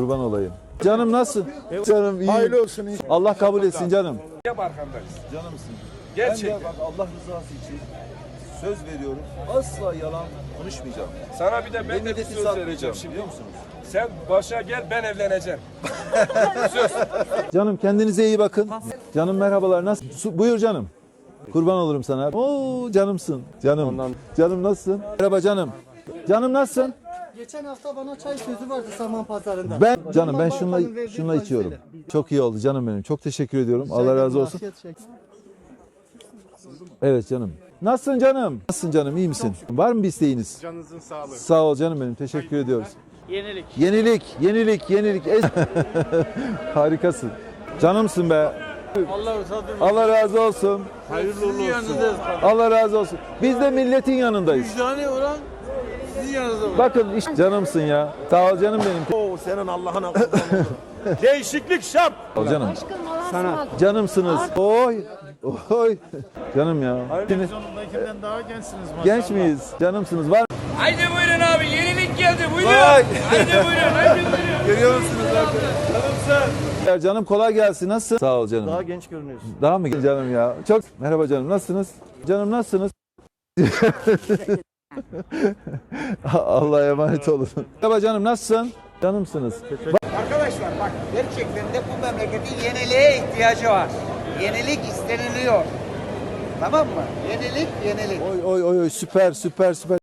Kurban olayım. Canım nasıl? Canım iyi. Hayırlı olsun inşallah. Allah kabul etsin canım. Hep arkandayız. Canımsın. Gerçekten. Ben de bak Allah rızası için söz veriyorum. Asla yalan konuşmayacağım. Sana bir de ben Ben de bir söz vereceğim şimdi. biliyor musunuz? Sen başa gel ben evleneceğim. Canım kendinize iyi bakın. Canım merhabalar. Nasıl? Su- buyur canım. Kurban olurum sana. Oo canımsın. Canım. Canım nasılsın? Merhaba canım. Canım nasılsın? Geçen hafta bana çay sözü vardı saman pazarında. Ben canım ben şunla şunla içiyorum. Çok iyi oldu canım benim. Çok teşekkür ediyorum. Allah razı olsun. Evet canım. Nasılsın canım? Nasılsın canım? İyi misin? Var mı bir isteğiniz? Canınızın sağlığı. Sağ ol canım benim. Teşekkür ediyoruz. Yenilik. Yenilik, yenilik, yenilik. Es- Harikasın. Canımsın be. Allah utandırmasın. Allah razı olsun. Hayırlı uğurlu olsun. Allah razı olsun. Biz de milletin yanındayız. Vicdani olan sizin yanınızda var. Bakın işte canımsın ya. Sağ ol canım benim. Oo senin Allah'ına kurban. Değişiklik şart. Sağ ol canım. Sana. Canımsınız. Oy. Oy. Canım ya. Şimdi Televizyonundakinden daha gençsiniz maşallah. genç miyiz? Canımsınız. Var mı? Haydi buyurun abi yenilik geldi buyurun. Vay. Haydi buyurun haydi buyurun. Görüyor musunuz? Canımsın. Canım kolay gelsin. Nasılsın? Sağ ol canım. Daha genç görünüyorsun. Daha mı genç canım ya? Çok merhaba canım. Nasılsınız? Canım nasılsınız? Allah'a emanet olun. Merhaba canım nasılsın? Canımsınız. Arkadaşlar bak gerçekten de bu memleketin yeniliğe ihtiyacı var. Yenilik isteniliyor. Tamam mı? Yenilik, yenilik. Oy oy oy oy süper süper süper.